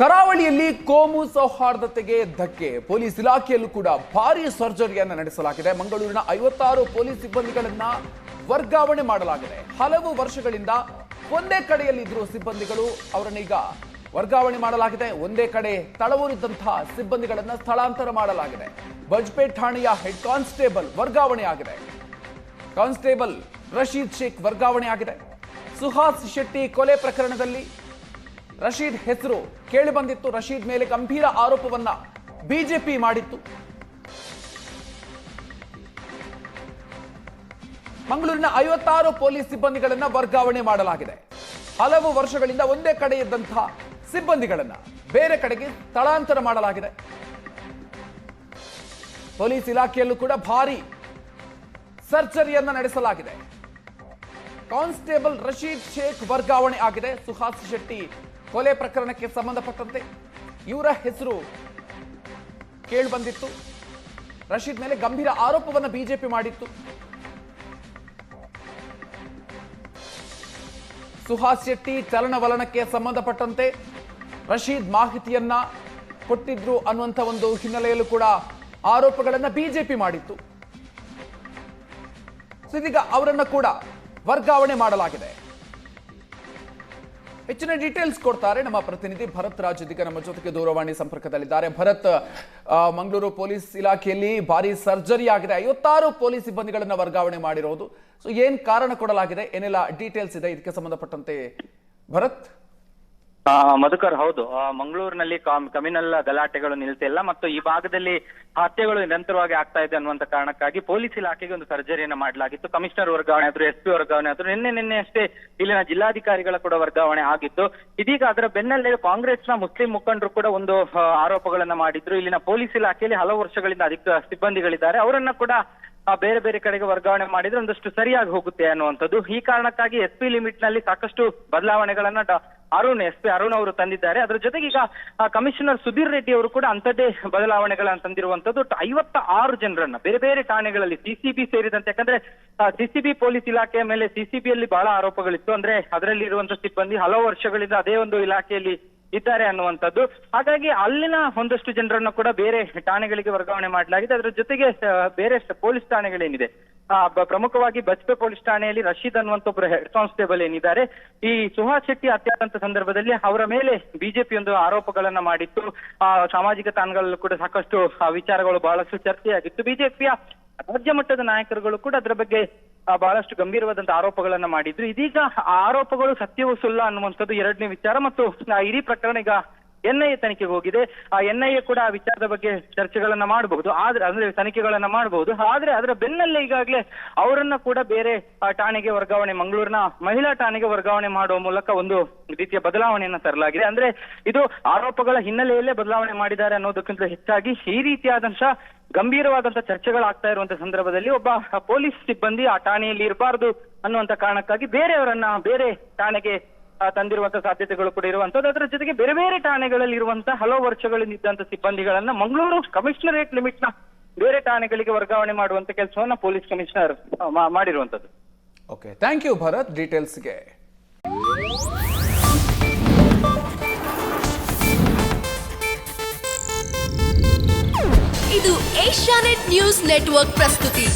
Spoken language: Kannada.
ಕರಾವಳಿಯಲ್ಲಿ ಕೋಮು ಸೌಹಾರ್ದತೆಗೆ ಧಕ್ಕೆ. ಪೊಲೀಸ್ ಇಲಾಖೆಯಲ್ಲೂ ಕೂಡ ಭಾರಿ ಸರ್ಜರಿಯನ್ನು ನಡೆಸಲಾಗಿದೆ. ಮಂಗಳೂರಿನ ಐವತ್ತಾರು ಪೊಲೀಸ್ ಸಿಬ್ಬಂದಿಗಳನ್ನ ವರ್ಗಾವಣೆ ಮಾಡಲಾಗಿದೆ. ಹಲವು ವರ್ಷಗಳಿಂದ ಒಂದೇ ಕಡೆಯಲ್ಲಿದ್ದರೂ ಸಿಬ್ಬಂದಿಗಳು ಅವರನ್ನೀಗ ವರ್ಗಾವಣೆ ಮಾಡಲಾಗಿದೆ. ಒಂದೇ ಕಡೆ ತಳವೂರಿದ್ದಂತಹ ಸಿಬ್ಬಂದಿಗಳನ್ನು ಸ್ಥಳಾಂತರ ಮಾಡಲಾಗಿದೆ. ಬಜ್ಪೇಟ್ ಠಾಣೆಯ ಹೆಡ್ ಕಾನ್ಸ್ಟೇಬಲ್ ವರ್ಗಾವಣೆ ಆಗಿದೆ. ಕಾನ್ಸ್ಟೇಬಲ್ ರಶೀದ್ ಶೇಖ್ ವರ್ಗಾವಣೆ ಆಗಿದೆ. ಸುಹಾಸ್ ಶೆಟ್ಟಿ ಕೊಲೆ ಪ್ರಕರಣದಲ್ಲಿ ರಶೀದ್ ಹೆಸರು ಕೇಳಿ ಬಂದಿತ್ತು. ರಶೀದ್ ಮೇಲೆ ಗಂಭೀರ ಆರೋಪವನ್ನ ಬಿಜೆಪಿ ಮಾಡಿತ್ತು. ಮಂಗಳೂರಿನ ಐವತ್ತಾರು ಪೊಲೀಸ್ ಸಿಬ್ಬಂದಿಗಳನ್ನ ವರ್ಗಾವಣೆ ಮಾಡಲಾಗಿದೆ. ಹಲವು ವರ್ಷಗಳಿಂದ ಒಂದೇ ಕಡೆ ಇದ್ದಂತಹ ಸಿಬ್ಬಂದಿಗಳನ್ನ ಬೇರೆ ಕಡೆಗೆ ಸ್ಥಳಾಂತರ ಮಾಡಲಾಗಿದೆ. ಪೊಲೀಸ್ ಇಲಾಖೆಯಲ್ಲೂ ಕೂಡ ಭಾರಿ ಸರ್ಜರಿಯನ್ನ ನಡೆಸಲಾಗಿದೆ. ಕಾನ್ಸ್ಟೇಬಲ್ ರಶೀದ್ ಶೇಖ್ ವರ್ಗಾವಣೆ ಆಗಿದೆ. ಸುಹಾಸ್ ಶೆಟ್ಟಿ ಕೊಲೆ ಪ್ರಕರಣಕ್ಕೆ ಸಂಬಂಧಪಟ್ಟಂತೆ ಇವರ ಹೆಸರು ಕೇಳಿಬಂದಿತ್ತು ರಶೀದ್ ಮೇಲೆ ಗಂಭೀರ ಆರೋಪವನ್ನು ಬಿಜೆಪಿ ಮಾಡಿತ್ತು. ಸುಹಾಸ್ ಶೆಟ್ಟಿ ಚಲನವಲನಕ್ಕೆ ಸಂಬಂಧಪಟ್ಟಂತೆ ರಶೀದ್ ಮಾಹಿತಿಯನ್ನ ಕೊಟ್ಟಿದ್ರು ಅನ್ನುವಂಥ ಒಂದು ಹಿನ್ನೆಲೆಯಲ್ಲೂ ಕೂಡ ಆರೋಪಗಳನ್ನ ಬಿಜೆಪಿ ಮಾಡಿತ್ತು. ಇದೀಗ ಅವರನ್ನ ಕೂಡ ವರ್ಗಾವಣೆ ಮಾಡಲಾಗಿದೆ. ಹೆಚ್ಚಿನ ಡೀಟೇಲ್ಸ್ ಕೊಡ್ತಾರೆ ನಮ್ಮ ಪ್ರತಿನಿಧಿ ಭರತ್ ರಾಜ್ ಇದೀಗ ನಮ್ಮ ಜೊತೆಗೆ ದೂರವಾಣಿ ಸಂಪರ್ಕದಲ್ಲಿದ್ದಾರೆ. ಭರತ್ ಮಂಗಳೂರು ಪೊಲೀಸ್ ಇಲಾಖೆಯಲ್ಲಿ ಭಾರಿ ಸರ್ಜರಿ ಆಗಿದೆ. ಐವತ್ತಾರು ಪೊಲೀಸ್ ಸಿಬ್ಬಂದಿಗಳನ್ನ ವರ್ಗಾವಣೆ ಮಾಡಿರೋದು. ಸೊ ಏನ್ ಕಾರಣ ಕೊಡಲಾಗಿದೆ? ಏನೆಲ್ಲ ಡೀಟೇಲ್ಸ್ ಇದೆ? ಇದಕ್ಕೆ ಸಂಬಂಧಪಟ್ಟಂತೆ ಭರತ್? ಮಧುಕರ್ ಹೌದು. ಮಂಗಳೂರಿನಲ್ಲಿ ಕಾಮ್- ಕಮ್ಯುನಲ್ ಗಲಾಟೆಗಳು ನಿಲ್ತಿಲ್ಲ ಮತ್ತು ಈ ಭಾಗದಲ್ಲಿ ಹತ್ಯೆಗಳು ನಿರಂತರವಾಗಿ ಆಗ್ತಾ ಇದೆ ಅನ್ನುವಂತ ಕಾರಣಕ್ಕಾಗಿ ಪೊಲೀಸ್ ಇಲಾಖೆಗೆ ಒಂದು ಸರ್ಜರಿಯನ್ನು ಮಾಡಲಾಗಿತ್ತು. ಕಮಿಷನರ್ ವರ್ಗಾವಣೆ ಆದ್ರು, ಎಸ್ ಪಿ ವರ್ಗಾವಣೆ ಆದ್ರು, ನಿನ್ನೆ ನಿನ್ನೆ ಅಷ್ಟೇ ಇಲ್ಲಿನ ಜಿಲ್ಲಾಧಿಕಾರಿಗಳ ಕೂಡ ವರ್ಗಾವಣೆ ಆಗಿತ್ತು. ಇದೀಗ ಅದರ ಬೆನ್ನಲ್ಲೇ ಕಾಂಗ್ರೆಸ್ನ ಮುಸ್ಲಿಂ ಮುಖಂಡರು ಕೂಡ ಒಂದು ಆರೋಪಗಳನ್ನ ಮಾಡಿದ್ರು. ಇಲ್ಲಿನ ಪೊಲೀಸ್ ಇಲಾಖೆಯಲ್ಲಿ ಹಲವು ವರ್ಷಗಳಿಂದ ಅಧಿಕ ಸಿಬ್ಬಂದಿಗಳಿದ್ದಾರೆ. ಅವರನ್ನ ಕೂಡ ಬೇರೆ ಬೇರೆ ಕಡೆಗೆ ವರ್ಗಾವಣೆ ಮಾಡಿದ್ರೆ ಒಂದಷ್ಟು ಸರಿಯಾಗಿ ಹೋಗುತ್ತೆ ಅನ್ನುವಂಥದ್ದು. ಈ ಕಾರಣಕ್ಕಾಗಿ ಎಸ್ ಪಿ ಲಿಮಿಟ್ನಲ್ಲಿ ಸಾಕಷ್ಟು ಬದಲಾವಣೆಗಳನ್ನ ಅರುಣ್, ಎಸ್ ಪಿ ಅರುಣ್ ಅವರು ತಂದಿದ್ದಾರೆ. ಅದರ ಜೊತೆಗೆ ಈಗ ಕಮಿಷನರ್ ಸುಧೀರ್ ರೆಡ್ಡಿ ಅವರು ಕೂಡ ಅಂಥದ್ದೇ ಬದಲಾವಣೆಗಳನ್ನು ತಂದಿರುವಂತದ್ದು ಐವತ್ತ ಆರು ಜನರನ್ನ, ಬೇರೆ ಬೇರೆ ಠಾಣೆಗಳಲ್ಲಿ ಸಿಸಿಬಿ ಸೇರಿದಂತೆ, ಯಾಕಂದ್ರೆ ಸಿಸಿಬಿ ಪೊಲೀಸ್ ಇಲಾಖೆಯ ಮೇಲೆ ಸಿಸಿಬಿಯಲ್ಲಿ ಬಹಳ ಆರೋಪಗಳಿತ್ತು. ಅಂದ್ರೆ ಅದರಲ್ಲಿ ಇರುವಂತಹ ಸಿಬ್ಬಂದಿ ಹಲವು ವರ್ಷಗಳಿಂದ ಅದೇ ಒಂದು ಇಲಾಖೆಯಲ್ಲಿ ಇದ್ದಾರೆ ಅನ್ನುವಂಥದ್ದು. ಹಾಗಾಗಿ ಅಲ್ಲಿನ ಒಂದಷ್ಟು ಜನರನ್ನು ಕೂಡ ಬೇರೆ ಠಾಣೆಗಳಿಗೆ ವರ್ಗಾವಣೆ ಮಾಡಲಾಗಿದೆ. ಅದರ ಜೊತೆಗೆ ಬೇರೆ ಪೊಲೀಸ್ ಠಾಣೆಗಳೇನಿದೆ ಪ್ರಮುಖವಾಗಿ ಬಜ್ಪೆ ಪೊಲೀಸ್ ಠಾಣೆಯಲ್ಲಿ ರಶೀದ್ ಅನ್ನುವಂತ ಒಬ್ಬರು ಹೆಡ್ ಕಾನ್ಸ್ಟೇಬಲ್ ಏನಿದ್ದಾರೆ. ಈ ಸುಹಾಸ್ ಶೆಟ್ಟಿ ಹತ್ಯಾದಂತ ಸಂದರ್ಭದಲ್ಲಿ ಅವರ ಮೇಲೆ ಬಿಜೆಪಿ ಒಂದು ಆರೋಪಗಳನ್ನ ಮಾಡಿತ್ತು. ಆ, ಸಾಮಾಜಿಕ ತಾಣಗಳಲ್ಲೂ ಕೂಡ ಸಾಕಷ್ಟು ವಿಚಾರಗಳು ಬಹಳಷ್ಟು ಚರ್ಚೆಯಾಗಿತ್ತು. ಬಿಜೆಪಿಯ ರಾಜ್ಯ ಮಟ್ಟದ ನಾಯಕರುಗಳು ಕೂಡ ಅದರ ಬಗ್ಗೆ ಬಹಳಷ್ಟು ಗಂಭೀರವಾದಂತ ಆರೋಪಗಳನ್ನ ಮಾಡಿದ್ರು. ಇದೀಗ ಆರೋಪಗಳು ಸತ್ಯವೂ ಸುಳ್ಳ ಅನ್ನುವಂಥದ್ದು ಎರಡನೇ ವಿಚಾರ. ಮತ್ತು ಇಡೀ ಪ್ರಕರಣ ಈಗ ಎನ್ಐಎ ತನಿಖೆಗೆ ಹೋಗಿದೆ. ಆ ಎನ್ಐಎ ಕೂಡ ಆ ವಿಚಾರದ ಬಗ್ಗೆ ಚರ್ಚೆಗಳನ್ನ ಮಾಡಬಹುದು. ಆದ್ರೆ, ಅಂದ್ರೆ ತನಿಖೆಗಳನ್ನ ಮಾಡಬಹುದು. ಆದ್ರೆ ಅದರ ಬೆನ್ನಲ್ಲೇ ಈಗಾಗಲೇ ಅವರನ್ನ ಕೂಡ ಬೇರೆ ಠಾಣೆಗೆ ವರ್ಗಾವಣೆ, ಮಂಗಳೂರಿನ ಮಹಿಳಾ ಠಾಣೆಗೆ ವರ್ಗಾವಣೆ ಮಾಡುವ ಮೂಲಕ ಒಂದು ರೀತಿಯ ಬದಲಾವಣೆಯನ್ನ ತರಲಾಗಿದೆ. ಅಂದ್ರೆ ಇದು ಆರೋಪಗಳ ಹಿನ್ನೆಲೆಯಲ್ಲೇ ಬದಲಾವಣೆ ಮಾಡಿದ್ದಾರೆ ಅನ್ನೋದಕ್ಕಿಂತ ಹೆಚ್ಚಾಗಿ ಈ ರೀತಿಯಾದಂತಹ ಗಂಭೀರವಾದಂತಹ ಚರ್ಚೆಗಳಾಗ್ತಾ ಇರುವಂತಹ ಸಂದರ್ಭದಲ್ಲಿ ಒಬ್ಬ ಪೊಲೀಸ್ ಸಿಬ್ಬಂದಿ ಆ ಠಾಣೆಯಲ್ಲಿ ಇರಬಾರದು ಅನ್ನುವಂತ ಕಾರಣಕ್ಕಾಗಿ ಬೇರೆಯವರನ್ನ ಬೇರೆ ಠಾಣೆಗೆ ಆ, ತಂದಿರುವಂತ ಸಾಧ್ಯತೆಗಳು ಕೂಡ ಇರುವಂತದ್ದು. ಅದರ ಜೊತೆಗೆ ಬೇರೆ ಬೇರೆ ಠಾಣೆಗಳಲ್ಲಿ ಇರುವಂತಹ ಹಲವು ವರ್ಷಗಳಿಂದ ಇದ್ದಂತ ಸಿಬ್ಬಂದಿಗಳನ್ನ ಮಂಗಳೂರು ಕಮಿಷನರೇಟ್ ಲಿಮಿಟ್ನ ಬೇರೆ ಠಾಣೆಗಳಿಗೆ ವರ್ಗಾವಣೆ ಮಾಡುವಂತ ಕೆಲಸವನ್ನ ಪೊಲೀಸ್ ಕಮಿಷನರ್ ಮಾಡಿರುವಂತದ್ದು. ಓಕೆ ಥ್ಯಾಂಕ್ ಯು ಭರತ್ ಡೀಟೇಲ್ಸ್ಗೆ ಇದು ಏಷ್ಯಾನೆಟ್ ನ್ಯೂಸ್ ನೆಟ್ವರ್ಕ್ ಪ್ರಸ್ತುತಿ.